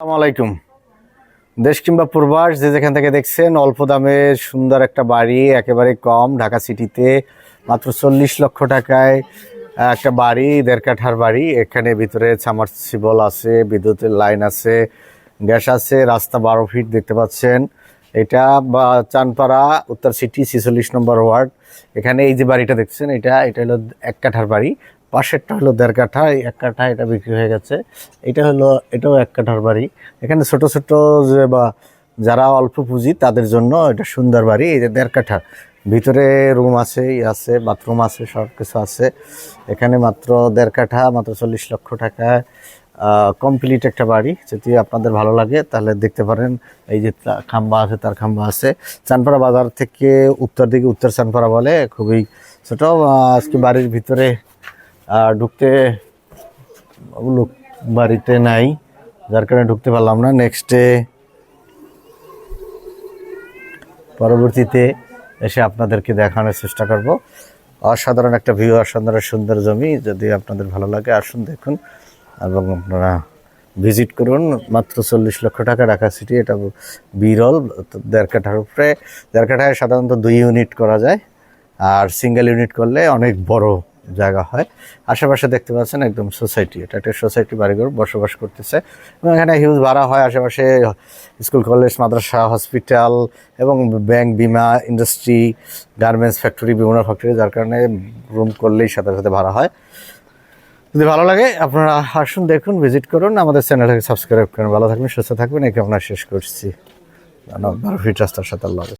আসসালামু আলাইকুম। দেশ কিংবা পূর্বাস, যে যেখান থেকে দেখছেন, অল্প দামের সুন্দর একটা বাড়ি, একেবারে কম, ঢাকা সিটিতে মাত্র চল্লিশ লক্ষ টাকায় একটা বাড়ি, দেড় কাঠার বাড়ি। এখানে ভিতরে সামারসিবল আছে, বিদ্যুতের লাইন আছে, গ্যাস আছে, রাস্তা বারো ফিট দেখতে পাচ্ছেন। এটা বা, চানপাড়া, উত্তর সিটি, ছিচল্লিশ নম্বর ওয়ার্ড। এখানে এই যে বাড়িটা দেখছেন, এটা এটা হলো এক কাঠার বাড়ি। পাশেরটা হলো দেড় কাঠা এক কাঠা এটা বিক্রি হয়ে গেছে। এটা হলো, এটাও এক কাঠার বাড়ি। এখানে ছোট ছোট যে বা, যারা অল্প পুঁজি, তাদের জন্য এটা সুন্দর বাড়ি। এই যে দেড় কাঠা। ভিতরে রুম আছে, ই আছে, বাথরুম আছে সব কিছু আছে। এখানে মাত্র দেড় কাঠা, মাত্র চল্লিশ লক্ষ টাকা কমপ্লিট একটা বাড়ি। যদি আপনাদের ভালো লাগে, তাহলে দেখতে পারেন। এই যে খাম্বা আছে, তার খাম্বা আছে। চানপাড়া বাজার থেকে উত্তর দিকে, উত্তর চানপাড়া বলে, খুবই ছোটো। আজকে বাড়ির ভিতরে আহ, ঢুকতে লোক বাড়িতে নাই যার কারণে ঢুকতে পারলাম না। নেক্সটে পরবর্তীতে এসে আপনাদেরকে দেখানোর চেষ্টা করব। অসাধারণ একটা ভিউ অসাধারণ সুন্দর জমি যদি আপনাদের ভালো লাগে আসুন দেখুন। এবং আপনারা ভিজিট করুন মাত্র চল্লিশ লক্ষ টাকা ঢাকা সিটি এটা বিরল দেড় কাঠার উপরে। দেড় কাঠায় সাধারণত দুই ইউনিট করা যায় আর সিঙ্গেল ইউনিট করলে অনেক বড় জায়গা হয়। আশেপাশে দেখতে পাচ্ছেন একদম সোসাইটি। এটা একটা সোসাইটি বাড়িঘর বসবাস করতেছে। এবং এখানে হিউজ ভাড়া হয় আশেপাশে স্কুল, কলেজ, মাদ্রাসা হসপিটাল এবং ব্যাংক বিমা ইন্ডাস্ট্রি গার্মেন্টস ফ্যাক্টরি বিভিন্ন ফ্যাক্টরি যার কারণে রুম করলেই সাথে সাথে ভাড়া হয়। যদি ভালো লাগে, আপনারা আসুন, দেখুন ভিজিট করুন। আমাদের চ্যানেলটাকে সাবস্ক্রাইব করুন। ভালো থাকবেন, সুস্থ থাকবেন। এই কামনা শেষ করছি। বারো ফিট রাস্তার সাথে আল্লাহ।